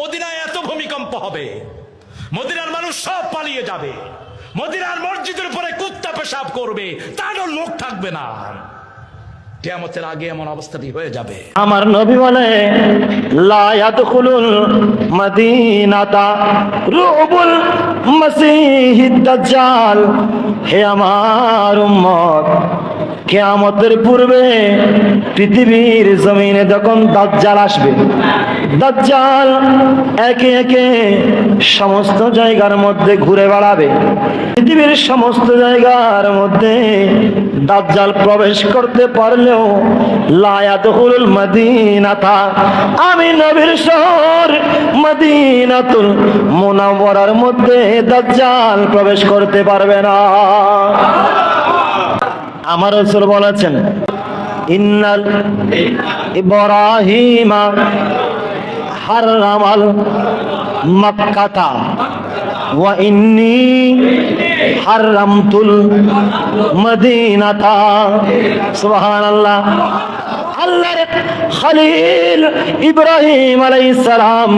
মদিনায় এত ভূমিকম্প হবে। মদিনার মানুষ সব পালিয়ে যাবে। মদিনার মসজিদের উপরে কুত্তা পেশাব করবে, তারও লোক থাকবে না। আগে এমন হয়ে যাবে। আমার নবী বলে, লা ইয়াদখুলুল মদিনাতা রুবুল মাসিহিদ দাজ্জাল। হে আমার কিয়ামতের পূর্বে পৃথিবীর জমিনে যখন দাজ্জাল আসবে, দাজ্জাল একে একে সমস্ত জায়গার মধ্যে ঘুরে বেড়াবে। পৃথিবীর সমস্ত জায়গার মধ্যে দাজ্জাল প্রবেশ করতে পারলেও লায়াদহুল মদিনাতা, আমি নবীর শহর মদিনাতুল মুনাওয়ারার মধ্যে দাজ্জাল প্রবেশ করতে পারবে না। আমার রাসূল বলেছেন, ইন্নাল ইব্রাহিমা হারামাল মক্কাতা ওয়া ইন্নী হারামতুল মদিনাতা। সুবহানাল্লাহ। আল্লাহর খলিল ইব্রাহিম আলাইহিস সালাম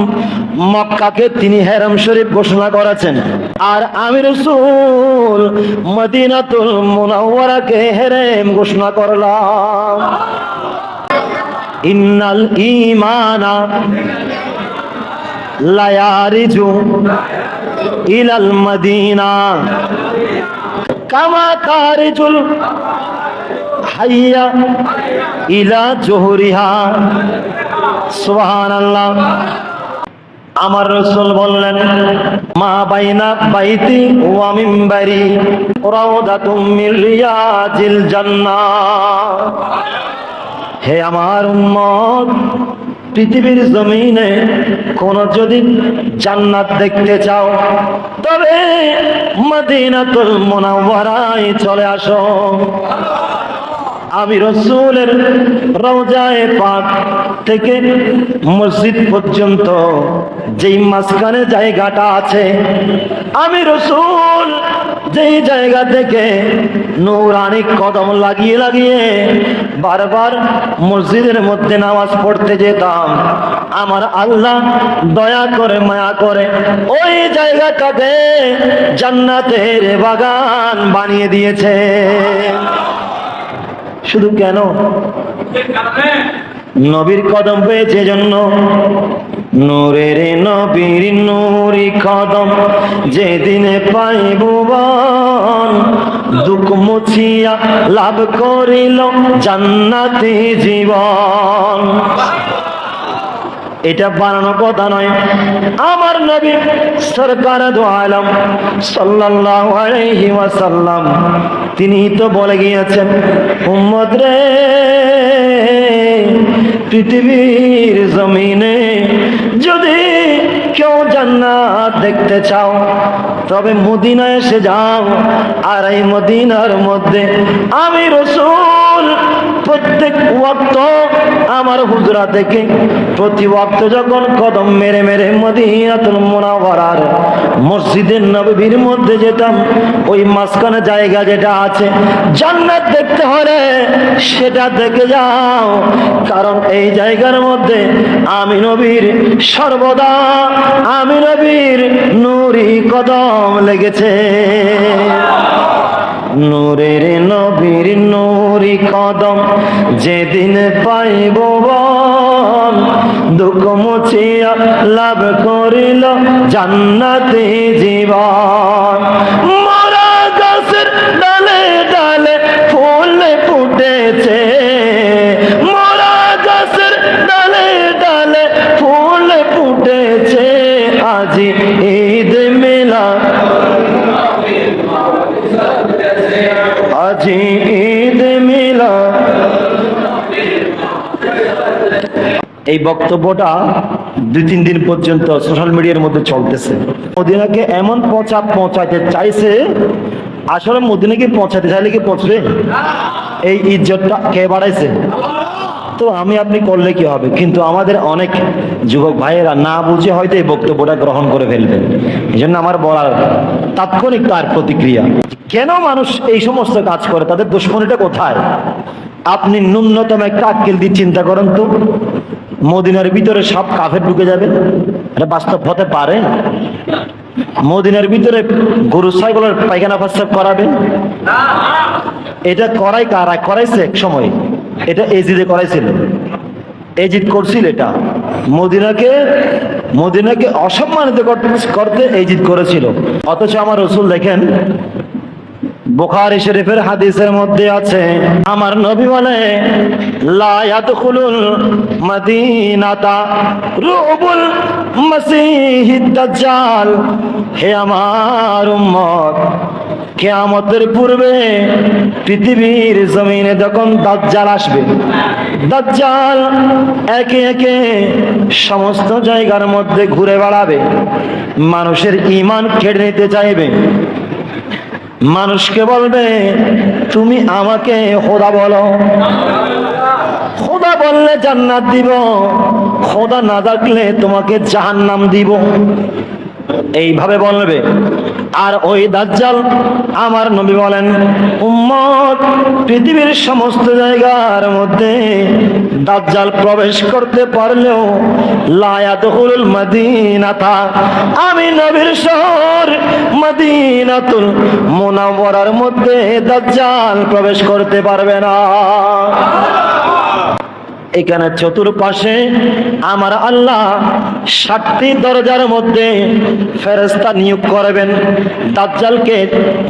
মক্কাকে তিনি হেরাম শরীফ ঘোষণা করেছেন। আর আমি রাসূল মদিনাতুল মুনাওয়ারাকে হেরেম ঘোষণা করলাম। ইন্নাল ঈমানা লায়ারিজু ইলাল মদিনা কামা তারিজুল হাইয়া ইলা জোহরিহা। সুবহানাল্লাহ। আমার রসুল বললেন, মা বাইনা বাইতি ওয়া মিম্বারি রাউদাতুম মিন রিয়াজিল জান্নাহ। হে আমার উম্মত, পৃথিবীর জমিনে কোন যদি জান্নাত দেখতে চাও, তবে মদিনাতুল মুনাওয়ারায় চলে আসো। আমি রসুলের রওজায়ে পাক থেকে মসজিদ পর্যন্ত যেই মাঝখানে জায়গাটা আছে, আমি রসুল যেই জায়গা থেকে নৌরানি কদম লাগিয়ে লাগিয়ে বারবার মসজিদের মধ্যে নামাজ পড়তে যেতাম। আমার আল্লাহ দয়া করে, মায়া করে ওই জায়গাটাকে জান্নাতের বাগান বানিয়ে দিয়েছে। শুধু কেন? নবীর কদম পেয়েছে জন্য। নূরের নবীর নূরি কদম যেদিনে পাইব দুঃখ মুছিয়া লাভ করিল জান্নাতি জীবন। এটা বানানো কথা নয়। আমার নবী সরকার আলম ওয়াসাল্লাম, তিনি তো বলে গিয়েছেন রে, পৃথিবীর জমিনে যদি কেউ জান্নাত দেখতে চাও, তবে মদিনা এসে যাও, আর এই মদিনার মধ্যে আমি রসুল প্রত্যেক ওয়াক্ত আমার হুজরা থেকে প্রতি ওয়াক্ত যখন কদম মেরে মেরে মদিনাতুল মুনাওয়ারার মসজিদের নববীর মধ্যে যেতাম, ওই মাঝখানে জায়গা যেটা আছে, জান্নাত দেখতে হলে সেটা দেখে যাও। কারণ এই জায়গার মধ্যে আমি নবীর সর্বদা, আমি নবীর নুরি কদম লেগেছে। নূরের নবীর নূরি কদম যেদিন পাইব দুঃখ মুছিয়া লাভ করিল জান্নাতে জীবন। এই বক্তব্যটা দুই, তিন দিন পর্যন্ত সোশ্যাল মিডিয়ার মধ্যে চলতেছে। মদিনাকে এমন পচা পৌঁছাতে চাইছে, আসলে মদিনাকে পৌঁছাতে চাইলে কি পৌঁছবে? এই ইজ্জতটা কে বাড়াইছে? তো আমি, আপনি করলে কি হবে? কিন্তু আমাদের অনেক যুবক ভাইয়েরা না বুঝে হয়তো এই বক্তব্যটা গ্রহণ করে ফেলবে। এই জন্য আমার বলার তাৎক্ষণিক তার প্রতিক্রিয়া। কেন মানুষ এই সমস্ত কাজ করে? তাদের দুশ্মনীটা কোথায়? আপনি ন্যূনতম একটা আক্কেল দিয়ে চিন্তা করেন তো। মদিনার ভিতরে সব কাফের ঢুকে যাবে? এটা বাস্তব হতে পারে। মদিনার ভিতরে গরু, ছাগলের পায়খানা প্রস্রাব করাবে। এটা করাই কারা? করাইছে এক সময়। এটা এজিদে করাইছিল। এজিদ করছিল এটা। মদিনাকে মদিনাকে অসম্মানিত কর- করতে এজিদ করেছিল। অথচ আমার রসুল দেখেন বুখারী শরীফের হাদিসের মধ্যে আছে, আমার নবী বলে, লা ইয়াদখুলুল মাদিনাতা রুবুল মাসিহিদ দাজ্জাল। হে আমার উম্মত, কেয়ামতের পূর্বে পৃথিবীর জমিনে যখন দাজ্জাল আসবে, দাজ্জাল একে একে সমস্ত জায়গার মধ্যে ঘুরে বেড়াবে, মানুষের ইমান কেড়ে নিতে চাইবে। মানুষকে বলবে, তুমি আমাকে হোদা বলো। খোদা বললে জান্নাত দিব, খোদা না থাকলে তোমাকে জাহান্নাম দিব। এইভাবে বলবে। আর ওই দাজ্জাল আমার নবী বলেন, উম্মত, পৃথিবীর সমস্ত জায়গার মধ্যে দাজ্জাল প্রবেশ করতে পারলেও লায়াদুল মদিনাতা, আমি নবীর শহর মদিনাতুল মুনাওয়ারার মধ্যে দাজ্জাল প্রবেশ করতে পারবে না। এখানে চতুর্পাশে আমার আল্লাহ ষাটটি দরজার মধ্যে ফেরেস্তা নিয়োগ করবেন। দাজ্জালকে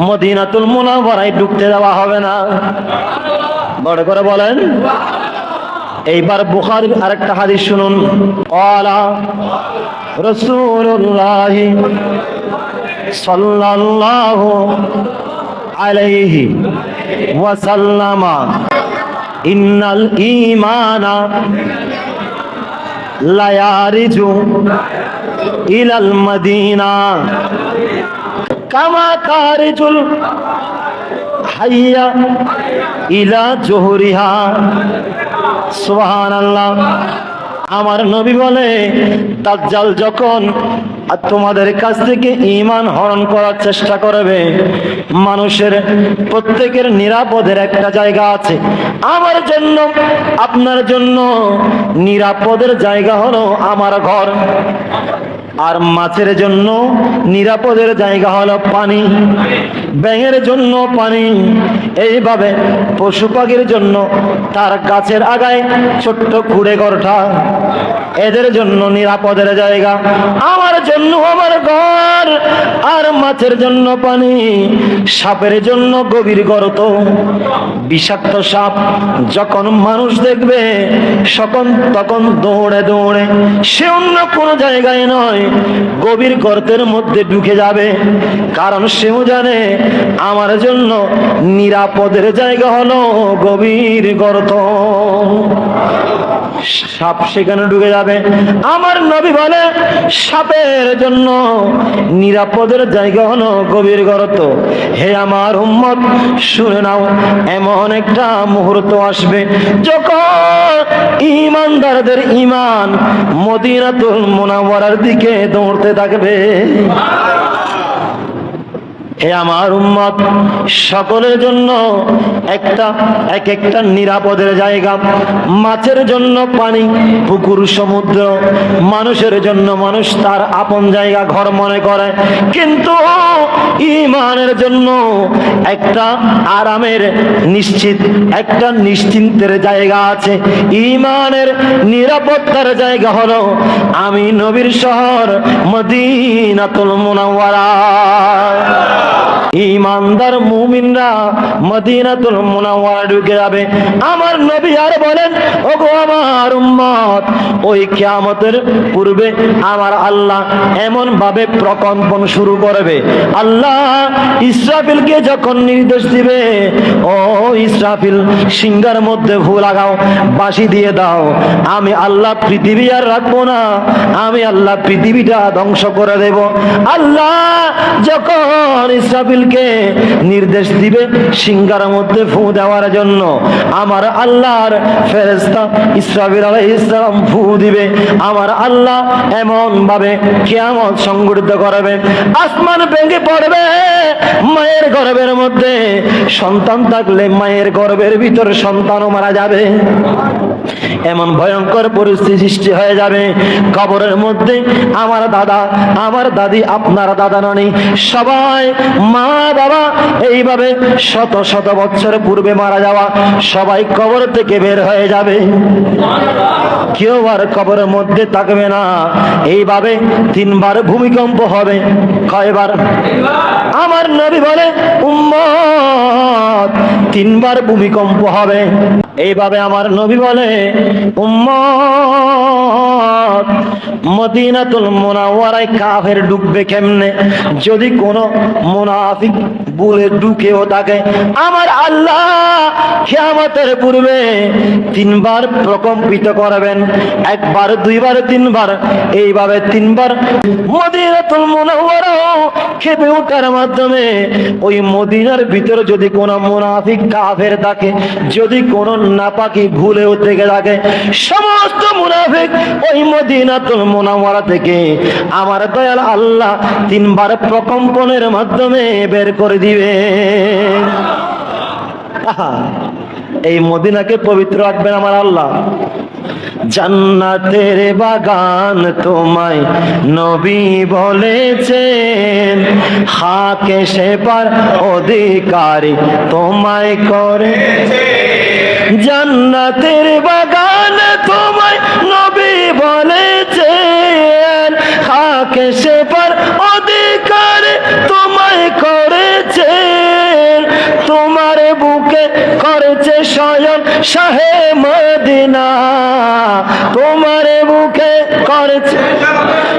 মদিনাতুল মুনাওয়ারায় ঢুকতে দেওয়া হবে না। বড় করে বলেন। এইবার বুখার আরেকটা হাদিস শুনুন। কলা রসুল্লাহ সাল্লাল্লাহু আলাইহি ওয়াসাল্লামা ইন্নাল ঈমানা লায়ারিজু ইলাল মদিনা কামা তারিজুল হাইয়া ইলা জোহরিহা। সুবহানাল্লাহ। আমার নবী বলে, দাজ্জাল যখন আর তোমাদের কাছ থেকে ঈমান হরণ করার চেষ্টা করবে। মানুষের প্রত্যেকের নিরাপদের একটা জায়গা আছে। আমার জন্য, আপনার জন্য নিরাপদের জায়গা হলো আমার ঘর। আর মাছের জন্য নিরাপদের জায়গা হলো পানি। ব্যাঙের জন্য পানি। এইভাবে পশু পাখির জন্য তার গাছের আগায় ছোট্ট কুড়ে ঘরটা। এদের জন্য নিরাপদের জায়গা। আমার জন্য আমার ঘর। আর মাছের জন্য পানি। সাপের জন্য গভীর গর্ত। বিষাক্ত সাপ যখন মানুষ দেখবে সকন তখন দৌড়ে দৌড়ে। সে অন্য কোনো জায়গায় নয়। গভীর গর্তের মধ্যে ঢুকে যাবে। কারণ সেও জানে আমার জন্য নিরাপদের জায়গা হলো গভীর গর্ত। সাপ সেখানে ঢুকে যাবে। আমার নবী বলে, সাপের জন্য নিরাপদের জায়গা হলো গভীর গর্ত। হে আমার উম্মত, শুনে নাও, এমন একটা মুহূর্ত আসবে যখন ইমানদারদের ইমান মদিনাতুল মুনাওয়ারার দিকে দৌড়তে থাকবে। হে আমার উম্মত, সকলের জন্য একটা, এক একটা নিরাপদের জায়গা। মাছের জন্য পানি, পুকুর, সমুদ্র। মানুষের জন্য মানুষ তার আপন জায়গা, ঘর মনে করে। কিন্তু ইমানের জন্য একটা আরামের নিশ্চিত, একটা নিশ্চিন্তের জায়গা আছে। ইমানের নিরাপত্তার জায়গা হলো আমি নবীর শহর মদিনাতুল মুনাওয়ারা। ইমানদার মুমিনরা মদিনাতুল মুনাওয়ারা ঢুকে যাবে। আমার নবী আর বলেন, ওগো আমার উম্মত, ওই কিয়ামতের পূর্বে আমার আল্লাহ এমন ভাবে প্রকম্পন শুরু করবে। আল্লাহ ইসরাফিলকে যখন নির্দেশ দিবে, ও ইসরাফিল, সিংহার মধ্যে ভু লাগাও, বাঁশি দিয়ে দাও। আমি আল্লাহ পৃথিবী আর রাখব না, আমি আল্লাহ পৃথিবীটা ধ্বংস করে দেব। আল্লাহ যখন ইসরাফিলকে নির্দেশ দিবে সিংহার মধ্যে ফু দেওয়ার জন্য। আমার আল্লাহর ফেরেস্তা ইসরাফিল আলাইহিস সালাম ফু দিবে। আমার আল্লাহ এমন ভাবে কিয়ামত সংগঠিত করবে। আসমান ভেঙে পড়বে মায়ের গর্ভের মধ্যে। সন্তান থাকলে মায়ের গর্ভের ভিতর সন্তানও মারা যাবে। এমন ভয়ঙ্কর পরিস্থিতি সৃষ্টি হয়ে যাবে। কবরের মধ্যে আমার দাদা, আমার দাদি, আপনার দাদা, নানি, সবাই মা বাবা এইভাবে শত শত বছর পূর্বে মারা যাওয়া সবাই কবর থেকে বের হয়ে যাবে। কেউ আর কবরের মধ্যে থাকবে না। এইভাবে তিনবার ভূমিকম্প হবে। কয়বার? আমার নবী বলে, উম্মত, তিনবার ভূমিকম্প হবে। এইভাবে আমার নবী বলে, উম্মত মদিনাতুল মুনাওয়ারায় কাফের ডুববে কেমনে? যদি কোনো মুনাফিক বুলে ঢুকেও থাকে আমার আল্লাহ কিয়ামতের পূর্বে তিনবার প্রকম্পিত করবেন, একবার, দুইবার, তিনবার, এইভাবে তিনবার মদিনাতুল মুনাওয়ারা খেপে ওঠার মাধ্যমে ওই মদিনার ভিতরে যদি কোনো মুনাফিক কাফের থাকে যদি কোনো নাপাকি ভুলেও থেকে থাকে সমস্ত মুনাফিক ওই মদিনাতুল মুনাওয়ারা থেকে আমার দয়াল আল্লাহ তিনবার প্রকম্পনের মাধ্যমে বের করে দিবে। এই মদিনাকে পবিত্র রাখবেন আমার আল্লাহ। জান্নাতের বাগান তোমায় নবী বলেছেন, হাকে সেবার অধিকারী তোমায় করে জান্নাতের বাগান তোমায় বুকে করেছে স্বয়ং শাহে মদিনা। তোমার বুকে করেছে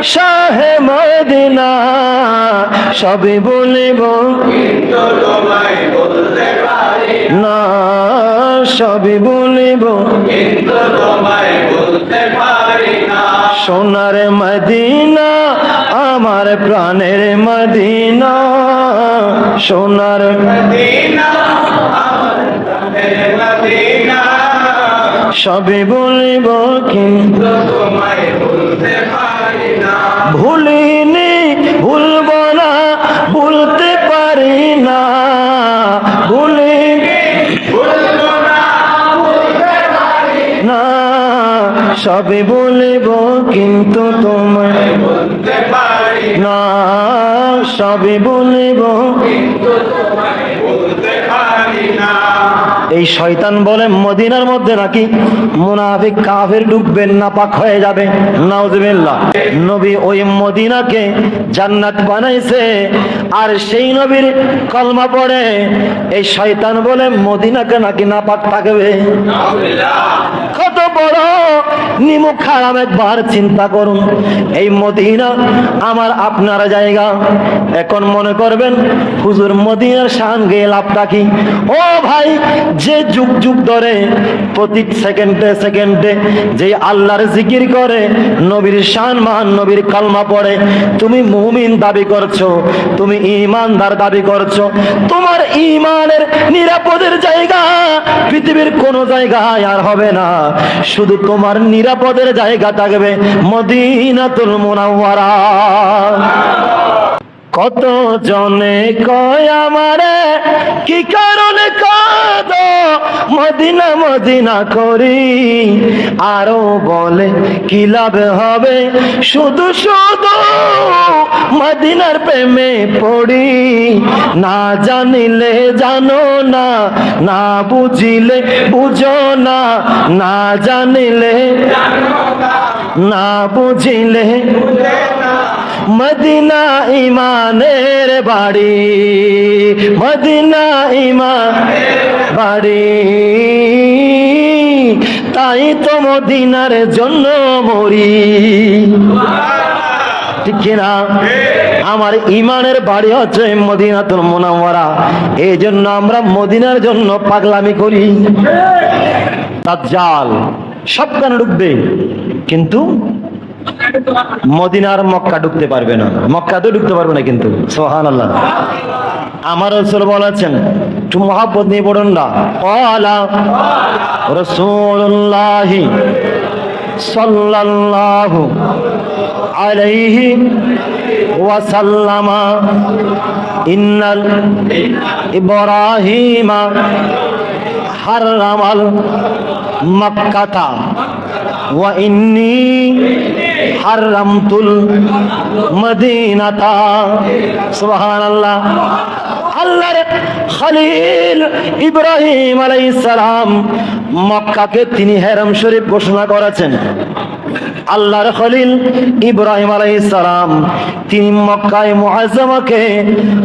শাহে মদিনা। সবই বলিব। না, সবই বলিব। সোনার মদিনা, আমার প্রাণের মদিনা। সোনার সবে বলিব কিন্তু ভুলিনি, ভুলব না, ভুলতে পারি না। ভুলিনি না। সবে বলিব কিন্তু তোমায়। না সবে বলিব এই শয়তান বলে মদিনার মধ্যে নাকি মুনাফিক কাফের ডুববেন না পাক হয়ে যাবে। নাউজুবিল্লাহ। নবী ওই মদিনাকে জান্নাত বানাইছে আর সেই নবীর কলমা পড়ে এই শয়তান বলে মদিনাকে নাকি না পাক থাকবে কত বড় যে যুগ যুগ ধরে, প্রতি সেকেন্ডে সেকেন্ডে যে আল্লাহর জিকির করে, নবীর শান মান, নবীর কালমা পড়ে, তুমি মুমিন দাবি করছ, তুমি ইমানদার দাবি করছ, তোমার ইমানের নিরাপদের জায়গা পৃথিবীর কোনো জায়গায় আর হবে না। শুধু তোমার নিরাপদের জায়গা থাকবে মদিনাতুল মুনাওয়ারা। কত জনে কয় আমারে কি কয় মদিনা মদিনা করি। আরও বলে কি লাভ হবে? শুধু শুধু মদিনার প্রেমে পড়ি। না জানিলে জানো না না বুঝিলে বুঝো না। না জানিলে, না বুঝিলে মদিনা ইমানের বাড়ি, মদিনা ইমান বাড়ি। তাই তো মদিনার জন্য মরি। ঠিক কিনা? আমার ইমানের বাড়ি হচ্ছে মদিনাতুল মোনাওয়ারা। এই জন্য আমরা মদিনার জন্য পাগলামি করি। তার জাল সব কেন ঢুকবে। কিন্তু মদিনার মক্কা ঢুকতে পারবে না। মক্কা তো ঢুকতে পারবে না কিন্তু। সোহান আল্লাহ আমার রসুল বলেছেন, একটু মহাব্বত নিয়ে পড়ুন না। ওয়ালা রসুল্লাহি সাল্লাল্লাহু আলাইহি ওয়াসাল্লামা ইন্নাল ইব্রাহিমা হাররামাল মক্কাতা ওয়া ইন্নি হারামতুল মদিনাতা। সুবহানাল্লাহ। আল্লাহর খলিল ইব্রাহিম আলাইহিস সালাম মক্কাকে তিনি হেরাম শরীফ ঘোষণা করেছেন। আল্লাহর খলিল ইব্রাহিম সালাম। তিনি মক্কায় মুআজ্জামাকে,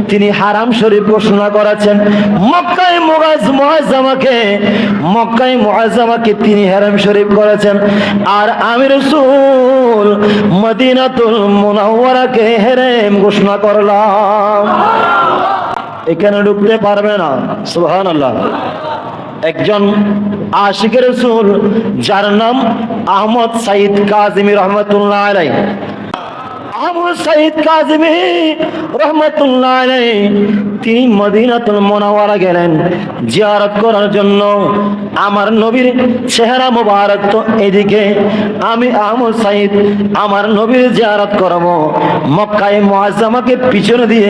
তিনি হারাম শরীফ ঘোষণা করেছেন। মক্কায় মুআজ, মুআজ্জামাকে, মক্কায় মুআজ্জামাকে তিনি হারাম শরীফ করেছেন। আর আমি রাসূল মদিনাতুল মুনাওয়ারাকে হেরেম ঘোষণা করলাম। এখানে ঢুকতে পারবে না। সুবহানাল্লাহ। একজন আশিকের রসুল যার নাম আহমদ সাইদ কাজিমি রহমতুল্লাহ আলাই আহমদ সাইদ রহমতুল্লাহ তিনি মদিনাতুল গেলেন জিয়ারত করার জন্য। আমার নবীর চেহারা মোবারক তো এদিকে। আমি সাইদ, আমার নবীর জিয়ারত করব। মক্কায় মুআজ্জামাকে পিছনে দিয়ে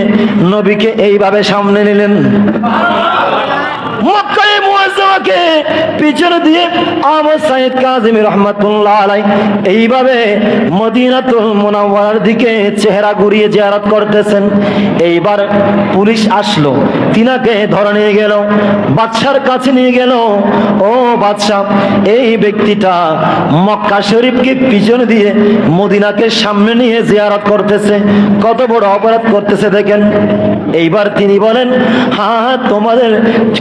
নবীকে এইভাবে সামনে নিলেন। মক্কায় পিছনে দিয়ে আহমদ সাইদ কাজিমি রহমাতুল্লাহ এইভাবে মদিনাতুল মুনাওয়ারার দিকে চেহারা ঘুরিয়ে জিয়ারত করতেছেন। এইবার পুলিশ আসলো। তিনাকে ধরে নিয়ে গেল, বাদশার কাছে নিয়ে গেল। ও বাদশাহ, এই ব্যক্তিটা মক্কা শরীফকে পিছনে দিয়ে মদিনাকে সামনে নিয়ে জিয়ারত করতেছে। কত বড় অপরাধ করতেছে দেখেন। এইবার তিনি বলেন হ্যাঁ তোমাদের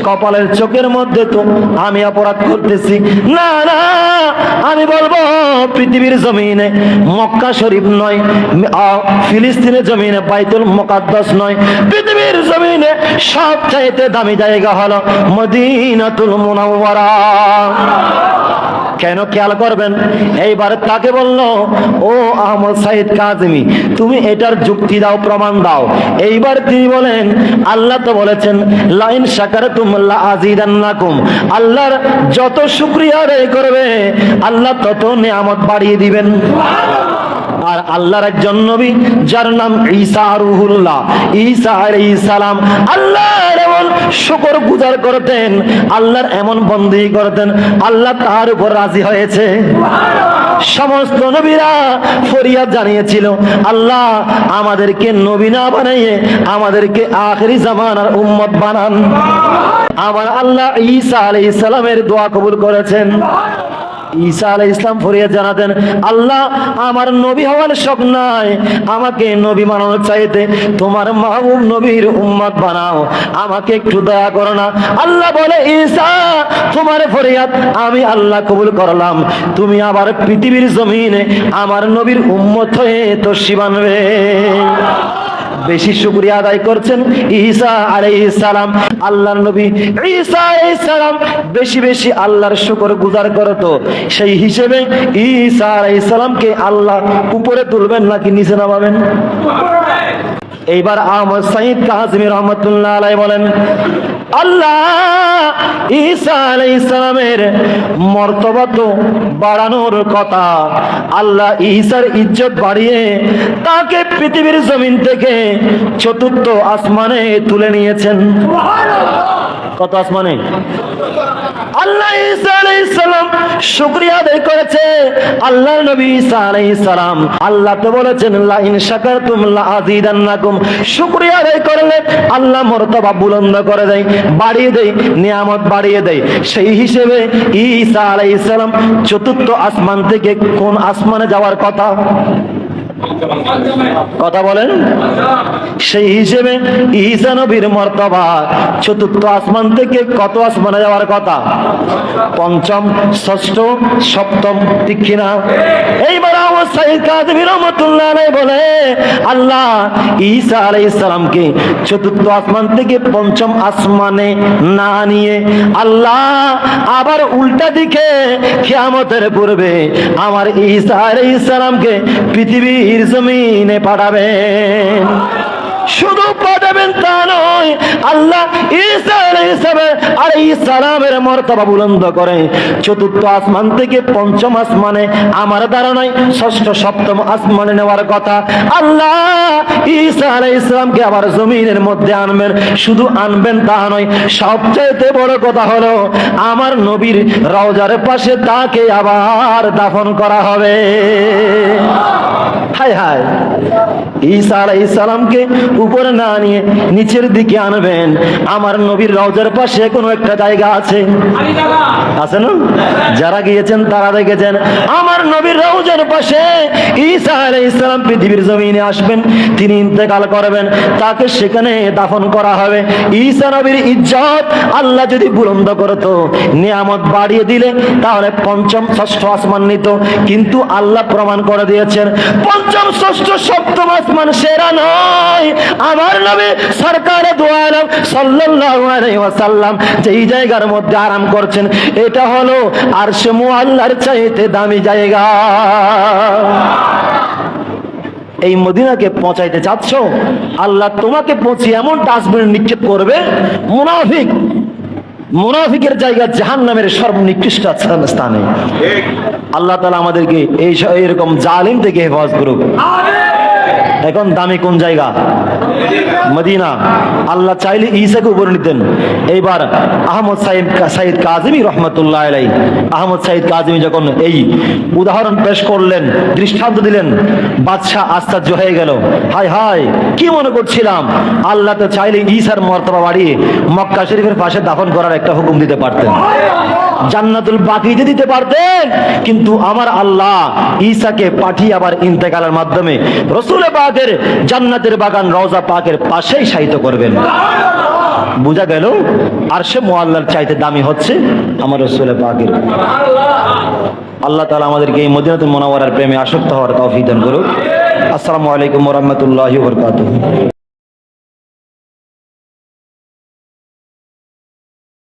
কপালের চোখের মধ্যে তো আমি অপরাধ করতেছি। না না, আমি বলব পৃথিবীর জমিনে মক্কা শরীফ নয় ফিলিস্তিনের জমিনে বাইতুল মোকাদ্দাস নয়, পৃথিবীর জমিনে সব চাইতে দামি জায়গা হলো মদিনাতুল মুনাওয়ারা। কেন খেয়াল করবেন? এইবার তাকে বলল, ও আহমদ সাইদ কাজমি, তুমি এটার যুক্তি দাও, প্রমাণ দাও। এইবার তিনি বলেন, আল্লাহ তো বলেছেন, লাইন শাকারাতুম লা আযীদান্নাকুম, আল্লাহর যত শুক্রিয়া আদায় করবে, আল্লাহ তত নিয়ামত বাড়িয়ে দিবেন। আর আল্লাহর একজন নবী, যার নাম ঈসা রুহুল্লাহ। ঈসা আলাইহিস সালাম আল্লাহর এমন শুকর গুজার করতেন, আল্লাহর এমন বন্দী করতেন, আল্লাহ তার উপর রাজি হয়েছে। সমস্ত নবীরা ফরিয়াদ জানিয়েছিল, আল্লাহ আমাদেরকে নবী না বানাইয়ে আমাদেরকে আখেরি জামানার উম্মত বানান। আমার আল্লাহ ঈসা আলাইহিস সালামের দোয়া কবুল করেছেন। ঈসা আলাই ইসলাম ফরিয়াদ জানাতেন, আল্লাহ, আমার নবী হওয়ার শখ নাই। আমাকে নবী বানানোর চাইতে তোমার মাহবুব নবীর উম্মত বানাও। আমাকে একটু দয়া করো না। আল্লাহ বলে, ঈসা, তোমার ফরিয়াদ আমি আল্লাহ কবুল করলাম। তুমি আবার পৃথিবীর জমিনে আমার নবীর উম্মত হয়ে তসি বানবে। বেশি শুক্রিয়া আদায় করছেন ঈসা আলাইহিস সালাম। আল্লাহর নবী ঈসা আলাইহিস সালাম বেশি বেশি আল্লাহর শুকর গুজার করতো। সেই হিসেবে ঈসা আলাইহিস সালামকে আল্লাহ উপরে তুলবেন নাকি নিচে নামাবেন? এইবার আহমদ সাইদ কাজমি রহমতুল্লাহ আলাই বলেন আল্লাহ ঈসা আলাইহিস সালামের মর্তবা তো বাড়ানোর কথা। আল্লাহ ঈসার ইজ্জত বাড়িয়ে তাকে পৃথিবীর জমিন থেকে চতুর্থ আসমানে তুলে নিয়েছেন। কত আসমানে? আল্লাহ ঈসা আলাইহিস সালাম শুকরিয়া আদায় করেছে। আল্লাহ নবী ঈসা আল্লাহ তো বলেছেন, লা ইন শাকারতুম লা আযীদান্নাকুম। শুকরিয়া আদায় করলে আল্লাহ মর্তবা বুলন্দ করে দেয়, বাড়িয়ে দেয়, নিয়ামত বাড়িয়ে দেয়। সেই হিসেবে ঈসা আলাইহিস সালাম চতুর্থ আসমান থেকে কোন আসমানে যাওয়ার কথা? কথা বলেন। সেই হিসেবে ঈসা নবীর মর্তবা, চতুর্থ আসমান থেকে কত আসমানে যাওয়ার কথা? পঞ্চম, ষষ্ঠ, সপ্তম, ঠিক কিনা? এইবার বলে, আল্লাহ ঈসা আলাইহিস সালামকে চতুর্থ আসমান থেকে পঞ্চম আসমানে না নিয়ে আল্লাহ আবার উল্টা দিকে কিয়ামতের পূর্বে আমার ঈসা আলাইহিস সালামকে পৃথিবীর জমিনে পাঠাবেন শুধু পাঠাবেন তা নয়, আল্লাহ ঈসা আলাইহিস আলাইহিস সালামের মর্তবা বুলন্দ করে। চতুর্থ আসমান থেকে পঞ্চম আসমানে আমার ধারণায় ষষ্ঠ, সপ্তম আসমানে নেওয়ার কথা। আল্লাহ ঈসা আলাইহিস সালামকে আবার জমিনের মধ্যে আনবেন, শুধু আনবেন তা নয় সবচেয়ে বড় কথা হলো, আমার নবীর রওজার পাশে তাকে আবার দাফন করা হবে। হায় হায়, ঈসা আলাইহিস সালামকে উপরে না নিয়ে নিচের দিকে আনবেন। আমার নবীর রওজার পাশে কোনো একটা জায়গা আছে। আছে না? যারা গিয়েছেন তারা দেখেছেন, আমার নবীর রওজার পাশে ঈসা আলাইহিস সালাম পৃথিবীর জমিনে আসবেন, তিনি ইন্তেকাল করবেন, তাকে সেখানে দাফন করা হবে। ঈসা নবীর ইজ্জত আল্লাহ যদি বুলন্দ করতো, নিয়ামত বাড়িয়ে দিলে তাহলে পঞ্চম ষষ্ঠ আসমান নিত। কিন্তু আল্লাহ প্রমাণ করে দিয়েছেন, পঞ্চম ষষ্ঠ সপ্তম আসমান সেরা নয়। আমার নবী সরকারে দোয়ালাম সাল্লাল্লাহু আলাইহি ওয়াসাল্লাম যেই জায়গার মধ্যে আরাম করছেন এটা হলো আর সে আল্লাহর চাইতে দামি জায়গা। এই মদিনাকে পৌঁছাইতে চাচ্ছ? আল্লাহ তোমাকে পৌঁছে এমন ডাস্টবিন নিক্ষেপ করবে মুনাফিক মুনাফিকের জায়গা জাহান নামের সর্বনিকৃষ্ট স্থানে। আল্লাহ তালা আমাদেরকে এই এইরকম জালিম থেকে হেফাজ করুক। এখন দামি কোন জায়গা? মদিনা। আল্লাহ চাইলে ঈসাকে উপরে নিতেন। এইবার আহমদ সাইদ সাইদ কাজিমি রহমতুল্লাহ আলাই আহমদ সাইদ কাজিমি যখন এই উদাহরণ পেশ করলেন, দৃষ্টান্ত দিলেন, বাদশাহ আশ্চর্য হয়ে গেল। হায় হায়, কি মনে করছিলাম? আল্লাহ তো চাইলে ঈসার মর্তবা বাড়িয়ে মক্কা শরীফের পাশে দাফন করার একটা হুকুম দিতে পারতেন। জান্নাতুল বাকিতে দিতে পারতেন। কিন্তু আমার আল্লাহ ঈসাকে পাঠিয়ে আবার ইন্তেকালের মাধ্যমে রসুল পাকের জান্নাতের বাগান রওজা পাকের পাশেই সাহিত্য করবেন। বোঝা গেল? আর সে মোয়াল্লার চাইতে দামি হচ্ছে আমার রসুল পাকের। আল্লাহ তালা আমাদেরকে এই মদিনাতুল মোনাওয়ারার প্রেমে আসক্ত হওয়ার তৌফিক দান করুক। আসসালামু আলাইকুম রহমতুল্লাহ বরকাতুহ।